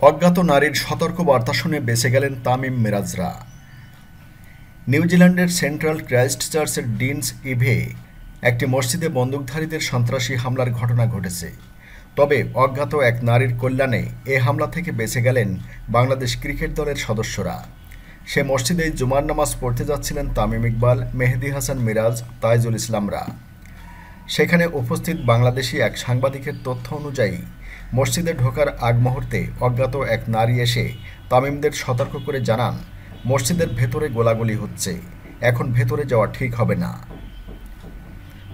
অজ্ঞাত নারীর সতর্ক বার্তা শুনে বেঁচে গেলেন তামিম মিরাজরা। নিউজিল্যান্ডের সেন্ট্রাল ক্রাইস্ট চার্চের ডিনস ইভে একটি মসজিদে বন্দুকধারীদের সন্ত্রাসী হামলার ঘটনা ঘটেছে। তবে অজ্ঞাত এক নারীর কল্যাণে এ হামলা থেকে বেঁচে গেলেন বাংলাদেশ ক্রিকেট দলের সদস্যরা। সে মসজিদেই জুমার নামাজ পড়তে যাচ্ছিলেন তামিম ইকবাল, মেহেদি হাসান মিরাজ, তাইজুল ইসলামরা। সেখানে উপস্থিত বাংলাদেশি এক সাংবাদিকের তথ্য অনুযায়ী, মসজিদে ঢোকার আগ মুহূর্তে অজ্ঞাত এক নারী এসে তামিমদের সতর্ক করে জানান, মসজিদের ভেতরে গোলাগুলি হচ্ছে, এখন ভেতরে যাওয়া ঠিক হবে না।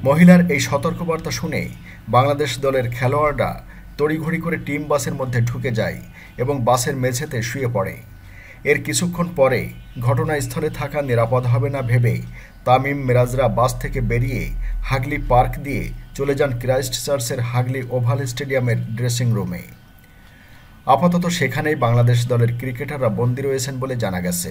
মহিলার এই সতর্কবার্তা শুনে বাংলাদেশ দলের খেলোয়াড়রা তড়িঘড়ি করে টিম বাসের মধ্যে ঢুকে যায় এবং বাসের মেঝেতে শুয়ে পড়ে। এর কিছুক্ষণ পরে ঘটনাস্থলে থাকা নিরাপদ হবে না ভেবে তামিম মিরাজরা বাস থেকে বেরিয়ে হাগলি পার্ক দিয়ে চলে যান ক্রাইস্ট চার্চের হাগলি ওভাল স্টেডিয়ামের ড্রেসিং রুমে। আপাতত সেখানেই বাংলাদেশ দলের ক্রিকেটাররা বন্দী রয়েছেন বলে জানা গেছে।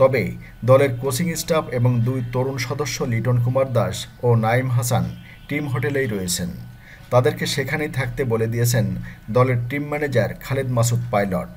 তবে দলের কোচিং স্টাফ এবং দুই তরুণ সদস্য লিটন কুমার দাস ও নাইম হাসান টিম হোটেলেই রয়েছেন। তাদেরকে সেখানেই থাকতে বলে দিয়েছেন দলের team manager Khaled Masud pilot.